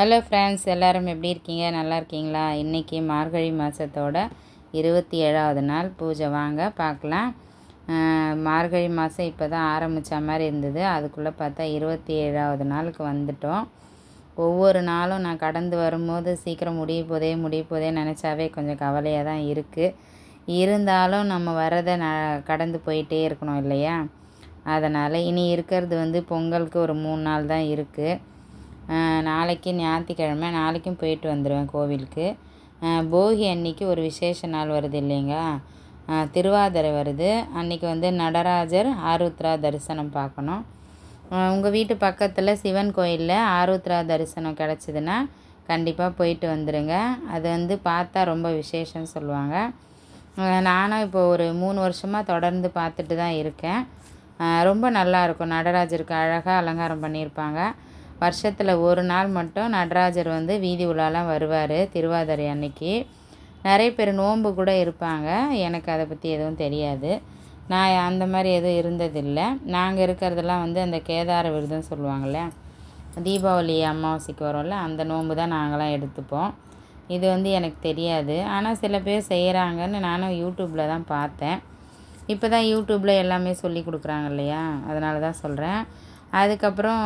Hello friends எல்லோரும் எப்படி இருக்கீங்க? நல்லா இருக்கீங்களா? இன்றைக்கி மார்கழி மாதத்தோட இருபத்தி ஏழாவது நாள். பூஜை வாங்க பார்க்கலாம். மார்கழி மாதம் இப்போ தான் ஆரம்பித்த மாதிரி இருந்தது. அதுக்குள்ளே பார்த்தா இருபத்தி ஏழாவது நாளுக்கு வந்துட்டோம். ஒவ்வொரு நாளும் நான் கடந்து வரும்போது சீக்கிரம் முடிய போதே முடிய போதே நினச்சாவே கொஞ்சம் கவலையாக தான் இருக்குது இருந்தாலும் நம்ம வரதை ந கடந்து போயிட்டே இருக்கணும் இல்லையா? அதனால் இனி இருக்கிறது வந்து பொங்கலுக்கு ஒரு மூணு நாள் தான் இருக்குது நாளைக்கு ஞாயிற்றுக்கிழமை நாளைக்கும் போயிட்டு வந்துடுவேன் கோவிலுக்கு. போகி அன்னைக்கு ஒரு விசேஷ நாள் வருது இல்லைங்களா? திருவாதிரை வருது. அன்றைக்கி வந்து நடராஜர் ஆருத்ரா தரிசனம் பார்க்கணும். உங்கள் வீட்டு பக்கத்தில் சிவன் கோயிலில் ஆருத்ரா தரிசனம் கிடச்சிதுன்னா கண்டிப்பாக போயிட்டு வந்துடுங்க அது வந்து பார்த்தா ரொம்ப விசேஷம்னு சொல்லுவாங்க. நானும் இப்போ ஒரு மூணு வருஷமாக தொடர்ந்து பார்த்துட்டு தான் இருக்கேன். ரொம்ப நல்லாயிருக்கும் நடராஜருக்கு அழகாக அலங்காரம் பண்ணியிருப்பாங்க. வருஷத்தில் ஒரு நாள் மட்டும் நடராஜர் வந்து வீதி உலாலாம் வருவார் திருவாதிரை அன்னைக்கு. நிறைய பேர் நோன்பு கூட இருப்பாங்க. எனக்கு அதை பற்றி எதுவும் தெரியாது. நான் அந்த மாதிரி எதுவும் இருந்ததில்லை. நாங்கள் இருக்கிறதெல்லாம் வந்து அந்த கேதார விருதுன்னு சொல்லுவாங்கள்ல தீபாவளி அமாவாசைக்கு வரும்ல அந்த நோன்பு தான் நாங்களாம் எடுத்துப்போம். இது வந்து எனக்கு தெரியாது. ஆனால் சில பேர் செய்கிறாங்கன்னு நானும் யூடியூப்பில் தான் பார்த்தேன். இப்போ தான் யூடியூப்பில் எல்லாமே சொல்லி கொடுக்குறாங்க இல்லையா? அதனால தான் சொல்கிறேன் அதுக்கப்புறம்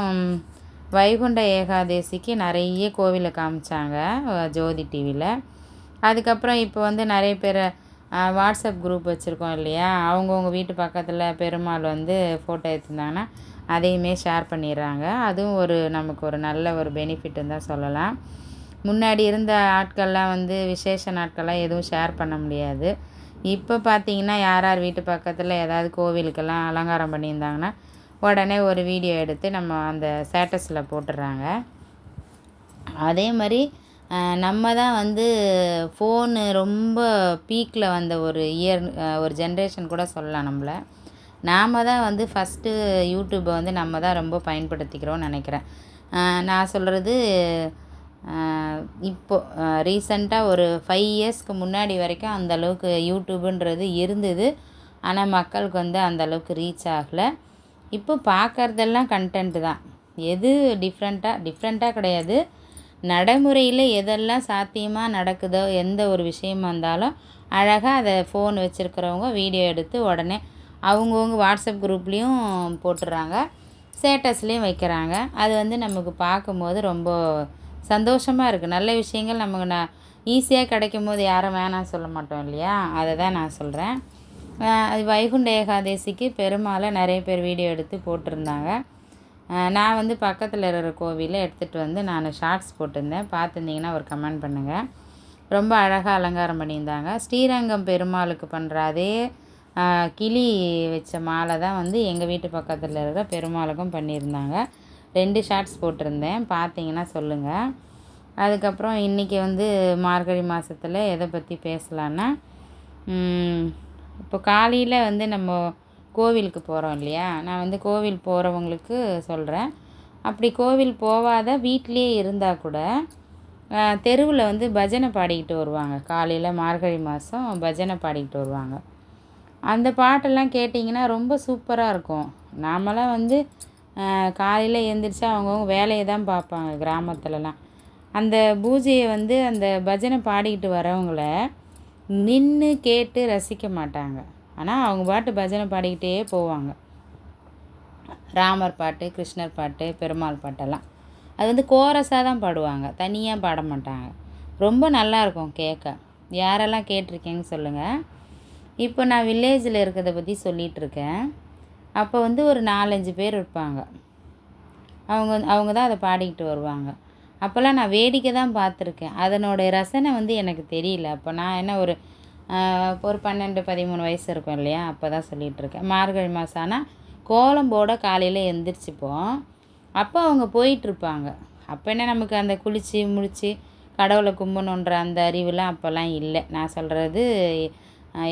வைகுண்ட ஏகாதேசிக்கு நிறைய கோவிலை காமிச்சாங்க ஜோதி டிவியில் அதுக்கப்புறம் இப்போ வந்து நிறைய பேர் வாட்ஸ்அப் குரூப் வச்சுருக்கோம் இல்லையா? அவங்கவுங்க வீட்டு பக்கத்தில் பெருமாள் வந்து ஃபோட்டோ எடுத்திருந்தாங்கன்னா அதையுமே ஷேர் பண்ணிடுறாங்க. அதுவும் ஒரு நமக்கு ஒரு நல்ல ஒரு பெனிஃபிட்டுன்னு தான் சொல்லலாம். முன்னாடி இருந்த ஆட்கள்லாம் வந்து விசேஷ நாட்கள்லாம் எதுவும் ஷேர் பண்ண முடியாது. இப்போ பார்த்தீங்கன்னா யார் யார் வீட்டு பக்கத்தில் ஏதாவது கோவிலுக்கெல்லாம் அலங்காரம் பண்ணியிருந்தாங்கன்னா உடனே ஒரு வீடியோ எடுத்து நம்ம அந்த ஸ்டேட்டஸில் போட்டுடுறாங்க அதே மாதிரி நம்ம தான் வந்து ஃபோனு ரொம்ப பீக்கில் வந்த ஒரு இயர் ஒரு ஜென்ரேஷன் கூட சொல்லலாம் நம்மளை. நாம் தான் வந்து ஃபஸ்ட்டு யூடியூப்பை வந்து நம்ம தான் ரொம்ப பயன்படுத்திக்கிறோம்னு நினைக்கிறேன். நான் சொல்கிறது இப்போது ரீசண்டாக ஒரு ஃபைவ் இயர்ஸ்க்கு முன்னாடி வரைக்கும் அந்தளவுக்கு யூடியூபுன்றது இருந்தது. ஆனால் மக்களுக்கு வந்து அந்தளவுக்கு ரீச் ஆகலை. இப்போ பார்க்குறதெல்லாம் கண்டென்ட்டு தான். எது டிஃப்ரெண்ட்டாக டிஃப்ரெண்ட்டாக கிடையாது. நடைமுறையில் எதெல்லாம் சாத்தியமாக நடக்குதோ எந்த ஒரு விஷயமா இருந்தாலும் அழகாக அதை ஃபோன் வச்சுருக்கிறவங்க வீடியோ எடுத்து உடனே அவங்கவுங்க வாட்ஸ்அப் குரூப்லேயும் போட்டுடுறாங்க ஸ்டேட்டஸ்லேயும் வைக்கிறாங்க. அது வந்து நமக்கு பார்க்கும்போது ரொம்ப சந்தோஷமாக இருக்குது நல்ல விஷயங்கள் நமக்கு நான் ஈஸியாக கிடைக்கும் போது யாரும் வேணாம் சொல்ல மாட்டோம் இல்லையா? அதை தான் நான் சொல்கிறேன் அது வைகுண்ட ஏகாதேசிக்கு பெருமாளை நிறைய பேர் வீடியோ எடுத்து போட்டிருந்தாங்க. நான் வந்து பக்கத்தில் இருக்கிற கோவிலில் எடுத்துகிட்டு வந்து நான் ஷார்ட்ஸ் போட்டிருந்தேன். பார்த்துருந்தீங்கன்னா ஒரு கமெண்ட் பண்ணுங்கள் ரொம்ப அழகாக அலங்காரம் பண்ணியிருந்தாங்க. ஸ்ரீரங்கம் பெருமாளுக்கு பண்ணுற அதே கிளி வச்ச மாலை தான் வந்து எங்கள் வீட்டு பக்கத்தில் இருக்கிற பெருமாளுக்கும் பண்ணியிருந்தாங்க. ரெண்டு ஷார்ட்ஸ் போட்டிருந்தேன். பார்த்தீங்கன்னா சொல்லுங்கள் அதுக்கப்புறம் இன்றைக்கி வந்து மார்கழி மாதத்தில் எதை பற்றி பேசலான்னா இப்போ காலையில் வந்து நம்ம கோவிலுக்கு போகிறோம் இல்லையா? நான் வந்து கோவில் போகிறவங்களுக்கு சொல்கிறேன் அப்படி கோவில் போகாத வீட்லேயே இருந்தால் கூட தெருவில் வந்து பஜனை பாடிக்கிட்டு வருவாங்க. காலையில் மார்கழி மாதம் பஜனை பாடிக்கிட்டு வருவாங்க. அந்த பாட்டெல்லாம் கேட்டிங்கன்னா ரொம்ப சூப்பராக இருக்கும். நாமெல்லாம் வந்து காலையில் எழுந்திரிச்சு அவங்கவுங்க வேலையை தான் பார்ப்பாங்க கிராமத்துலலாம். அந்த பூஜையை வந்து அந்த பஜனை பாடிக்கிட்டு வரவங்கள நின்று கேட்டு ரசிக்க மாட்டாங்க. ஆனால் அவங்க பாட்டு பஜனை பாடிக்கிட்டே போவாங்க. ராமர் பாட்டு கிருஷ்ணர் பாட்டு பெருமாள் பாட்டெல்லாம். அது வந்து கோரஸாக தான் பாடுவாங்க. தனியாக பாட மாட்டாங்க. ரொம்ப நல்லாயிருக்கும் கேட்க. யாரெல்லாம் கேட்டிருக்கேன்னு சொல்லுங்கள் இப்போ நான் வில்லேஜில் இருக்கிறத பற்றி சொல்லிகிட்ருக்கேன் அப்போ வந்து ஒரு நாலஞ்சு பேர் இருப்பாங்க. அவங்க அவங்க தான் அதை பாடிக்கிட்டு வருவாங்க. அப்போல்லாம் நான் வேடிக்கை தான் பார்த்துருக்கேன். அதனோடைய ரசனை வந்து எனக்கு தெரியல. அப்போ நான் என்ன ஒரு ஒரு பன்னெண்டு பதிமூணு வயசு இருக்கும் இல்லையா? அப்போ தான் சொல்லிகிட்ருக்கேன் மார்கழி மாதம் ஆனால் கோலம் போட காலையில் எழுந்திரிச்சிப்போம் அப்போ அவங்க போயிட்டுருப்பாங்க அப்போ என்ன நமக்கு அந்த குளித்து முடித்து கடவுளை கும்பணுன்ற அந்த அறிவுலாம் அப்போல்லாம் இல்லை. நான் சொல்கிறது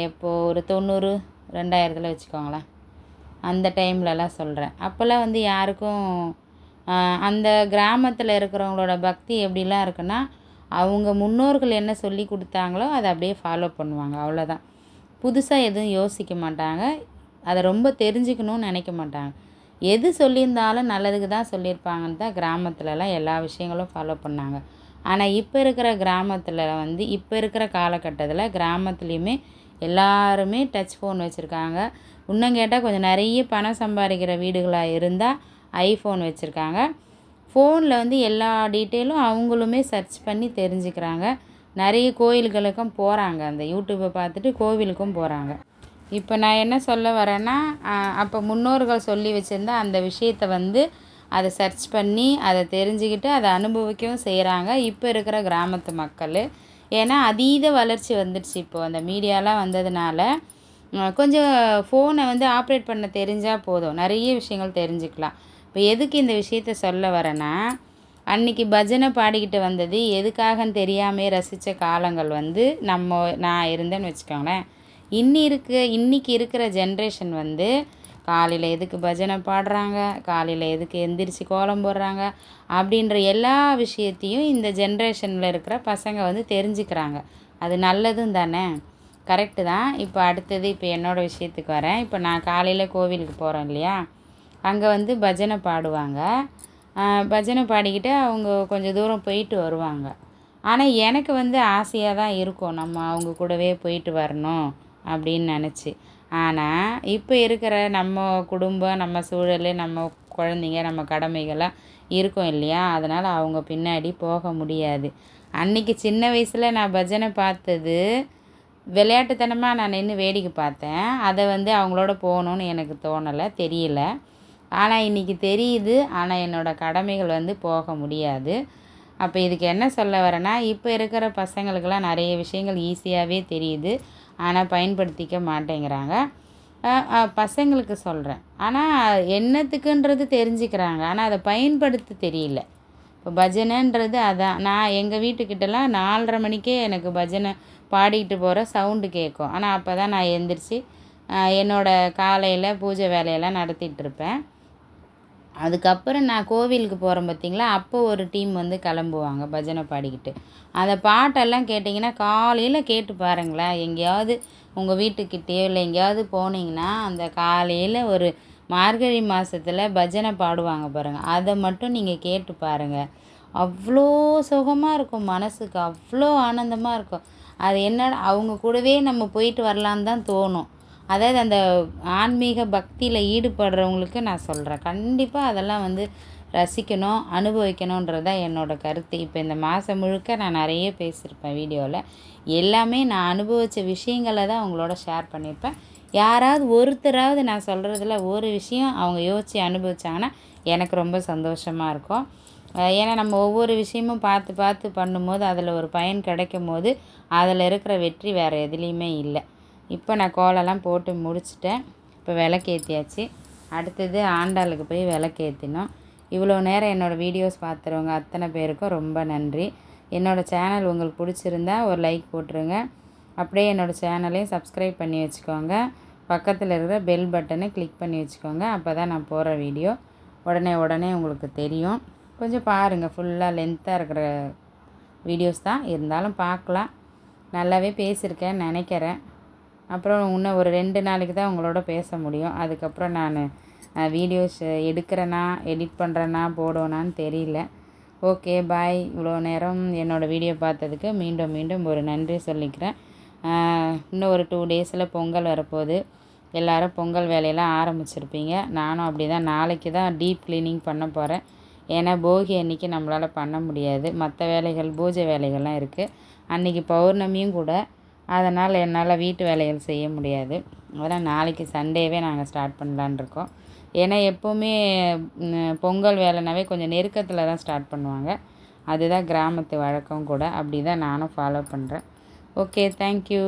எப்போது ஒரு தொண்ணூறு ரெண்டாயிரத்தில் வச்சுக்கோங்களேன். அந்த டைம்லலாம் சொல்கிறேன் அப்போல்லாம் வந்து யாருக்கும் அந்த கிராமத்தில் இருக்கிறவங்களோட பக்தி எப்படிலாம் இருக்குன்னா அவங்க முன்னோர்கள் என்ன சொல்லி கொடுத்தாங்களோ அதை அப்படியே ஃபாலோ பண்ணுவாங்க அவ்வளோதான் புதுசாக எதுவும் யோசிக்க மாட்டாங்க அதை ரொம்ப தெரிஞ்சுக்கணும்னு நினைக்க மாட்டாங்க. எது சொல்லியிருந்தாலும் நல்லதுக்கு தான் சொல்லியிருப்பாங்கன்னு தான் கிராமத்துலலாம் எல்லா விஷயங்களும் ஃபாலோ பண்ணாங்க. ஆனால் இப்போ இருக்கிற கிராமத்தில் வந்து இப்போ இருக்கிற காலகட்டத்தில் கிராமத்துலேயுமே எல்லாருமே டச் ஃபோன் வச்சுருக்காங்க. இன்னும் கேட்டால் கொஞ்சம் நிறைய பணம் சம்பாதிக்கிற வீடுகளாக இருந்தால் ஐஃபோன் வச்சுருக்காங்க. ஃபோனில் வந்து எல்லா டீட்டெயிலும் அவங்களுமே சர்ச் பண்ணி தெரிஞ்சுக்கிறாங்க. நிறைய கோயில்களுக்கும் போகிறாங்க அந்த யூடியூப்பை பார்த்துட்டு கோவிலுக்கும் போகிறாங்க இப்போ நான் என்ன சொல்ல வரேன்னா அப்போ முன்னோர்கள் சொல்லி வச்சுருந்தா அந்த விஷயத்தை வந்து அதை சர்ச் பண்ணி அதை தெரிஞ்சுக்கிட்டு அதை அனுபவிக்கவும் செய்கிறாங்க இப்போ இருக்கிற கிராமத்து மக்கள். ஏன்னா அதீத வளர்ச்சி வந்துடுச்சு இப்போது அந்த மீடியாலாம் வந்ததுனால கொஞ்சம் ஃபோனை வந்து ஆப்ரேட் பண்ண தெரிஞ்சால் போதும். நிறைய விஷயங்கள் தெரிஞ்சுக்கலாம். இப்போ எதுக்கு இந்த விஷயத்த சொல்ல வரேன்னா அன்றைக்கி பஜனை பாடிக்கிட்டு வந்தது எதுக்காகன்னு தெரியாமே ரசித்த காலங்கள் வந்து நம்ம நான் இருந்தேன்னு வச்சுக்கோங்களேன். இன்னி இருக்க இன்றைக்கி இருக்கிற ஜென்ரேஷன் வந்து காலையில் எதுக்கு பஜனை பாடுறாங்க காலையில் எதுக்கு எந்திரிச்சு கோலம் போடுறாங்க அப்படின்ற எல்லா விஷயத்தையும் இந்த ஜென்ரேஷனில் இருக்கிற பசங்க வந்து தெரிஞ்சுக்கிறாங்க. அது நல்லதும் தானே? கரெக்டு தான். இப்போ அடுத்தது இப்போ என்னோடய விஷயத்துக்கு வரேன். இப்போ நான் காலையில் கோவிலுக்கு போகிறேன் இல்லையா? அங்கே வந்து பஜனை பாடுவாங்க. பஜனை பாடிக்கிட்டு அவங்க கொஞ்சம் தூரம் போயிட்டு வருவாங்க. ஆனால் எனக்கு வந்து ஆசையாக தான் இருக்கும். நம்ம அவங்க கூடவே போயிட்டு வரணும் அப்படின்னு நினச்சி. ஆனால் இப்போ இருக்கிற நம்ம குடும்பம் நம்ம சூழல் நம்ம குழந்தைங்க நம்ம கடமைகள்லாம் இருக்கும் இல்லையா? அதனால் அவங்க பின்னாடி போக முடியாது. அன்றைக்கி சின்ன வயசில் நான் பஜனை பார்த்தது விளையாட்டுத்தனமாக நான் நின்று வேடிக்கை பார்த்தேன். அதை வந்து அவங்களோட போகணுன்னு எனக்கு தோணலை தெரியல. ஆனால் இன்றைக்கி தெரியுது. ஆனால் என்னோடய கடமைகள் வந்து போக முடியாது. அப்போ இதுக்கு என்ன சொல்ல வரேன்னா இப்போ இருக்கிற பசங்களுக்கெல்லாம் நிறைய விஷயங்கள் ஈஸியாகவே தெரியுது. ஆனால் பயன்படுத்திக்க மாட்டேங்கிறாங்க. பசங்களுக்கு சொல்கிறேன் ஆனால் என்னத்துக்குன்றது தெரிஞ்சுக்கிறாங்க. ஆனால் அதை பயன்படுத்த தெரியல. இப்போ பஜனைன்றது அதான். நான் எங்கள் வீட்டுக்கிட்டலாம் நாலரை மணிக்கே எனக்கு பஜனை பாடிக்கிட்டு போகிற சவுண்டு கேட்கும். ஆனால் அப்போ தான் நான் எழுந்திரிச்சி என்னோடய காலையில் பூஜை வேலையெல்லாம் நடத்திட்டுருப்பேன் அதுக்கப்புறம் நான் கோவிலுக்கு போகிறேன் பார்த்திங்களா அப்போ ஒரு டீம் வந்து கிளம்புவாங்க பஜனை பாடிக்கிட்டு. அந்த பாட்டெல்லாம் கேட்டிங்கன்னா காலையில் கேட்டு பாருங்களேன். எங்கேயாவது உங்கள் வீட்டுக்கிட்டேயோ இல்லை எங்கேயாவது போனீங்கன்னா அந்த காலையில் ஒரு மார்கழி மாதத்தில் பஜனை பாடுவாங்க பாருங்கள் அதை மட்டும் நீங்கள் கேட்டு பாருங்கள் அவ்வளோ சுகமாக இருக்கும் மனசுக்கு. அவ்வளோ ஆனந்தமாக இருக்கும். அது என்னடா அவங்க கூடவே நம்ம போயிட்டு வரலான்னு தான் தோணும். அதாவது அந்த ஆன்மீக பக்தியில் ஈடுபடுறவங்களுக்கு நான் சொல்கிறேன் கண்டிப்பாக அதெல்லாம் வந்து ரசிக்கணும் அனுபவிக்கணுன்றது தான் என்னோடய கருத்து. இப்போ இந்த மாதம் முழுக்க நான் நிறைய பேசியிருப்பேன் வீடியோவில் எல்லாமே நான் அனுபவித்த விஷயங்களை தான் அவங்களோட ஷேர் பண்ணியிருப்பேன். யாராவது ஒருத்தராவது நான் சொல்கிறதுல ஒரு விஷயம் அவங்க யோசித்து அனுபவிச்சாங்கன்னா எனக்கு ரொம்ப சந்தோஷமாக இருக்கும். ஏன்னா நம்ம ஒவ்வொரு விஷயமும் பார்த்து பார்த்து பண்ணும்போது அதில் ஒரு பயன் கிடைக்கும் போது அதில் இருக்கிற வெற்றி வேறு எதுலேயுமே இல்லை. இப்போ நான் கோலம்லாம் போட்டு முடிச்சிட்டேன். இப்போ விளக்கேற்றியாச்சு அடுத்தது ஆண்டாளுக்கு போய் விளக்கேற்றினோம் இவ்வளோ நேரம் என்னோடய வீடியோஸ் பார்த்துருவங்க அத்தனை பேருக்கும் ரொம்ப நன்றி. என்னோடய சேனல் உங்களுக்கு பிடிச்சிருந்தா ஒரு லைக் போட்டுருங்க. அப்படியே என்னோடய சேனலையும் சப்ஸ்கிரைப் பண்ணி வச்சுக்கோங்க. பக்கத்தில் இருக்கிற பெல் பட்டனை கிளிக் பண்ணி வச்சுக்கோங்க. அப்போ தான் நான் போகிற வீடியோ உடனே உடனே உங்களுக்கு தெரியும். கொஞ்சம் பாருங்கள் ஃபுல்லாக லென்த்தாக இருக்கிற வீடியோஸ் தான். இருந்தாலும் பார்க்கலாம். நல்லாவே பேசியிருக்கேன் நினைக்கிறேன். அப்புறம் இன்னும் ஒரு ரெண்டு நாளைக்கு தான் உங்களோட பேச முடியும். அதுக்கப்புறம் நான் வீடியோஸ் எடுக்கிறேனா எடிட் பண்ணுறேனா போடுவேனான்னு தெரியல. ஓகே பாய் இவ்வளோ நேரம் என்னோடய வீடியோ பார்த்ததுக்கு மீண்டும் மீண்டும் ஒரு நன்றி சொல்லிக்கிறேன். இன்னும் ஒரு டூ டேஸில் பொங்கல் வரப்போகுது. எல்லோரும் பொங்கல் வேலையெல்லாம் ஆரம்பிச்சிருப்பீங்க. நானும் அப்படி தான் நாளைக்கு தான் டீப் க்ளீனிங் பண்ண போகிறேன் ஏன்னா போகி அன்றைக்கி நம்மளால் பண்ண முடியாது. மற்ற வேலைகள் பூஜை வேலைகள்லாம் இருக்குது அன்றைக்கி பௌர்ணமியும் கூட அதனால் என்னால் வீட்டு வேலைகள் செய்ய முடியாது. அதனால் நாளைக்கு சண்டேவே நாங்கள் ஸ்டார்ட் பண்ணலான் இருக்கோம். ஏன்னா எப்போவுமே பொங்கல் வேலைனாவே கொஞ்சம் நெருக்கத்தில் தான் ஸ்டார்ட் பண்ணுவாங்க. அதுதான் கிராமத்து வழக்கம் கூட. அப்படி தான் நானும் ஃபாலோ பண்ணுறேன் ஓகே தேங்க்யூ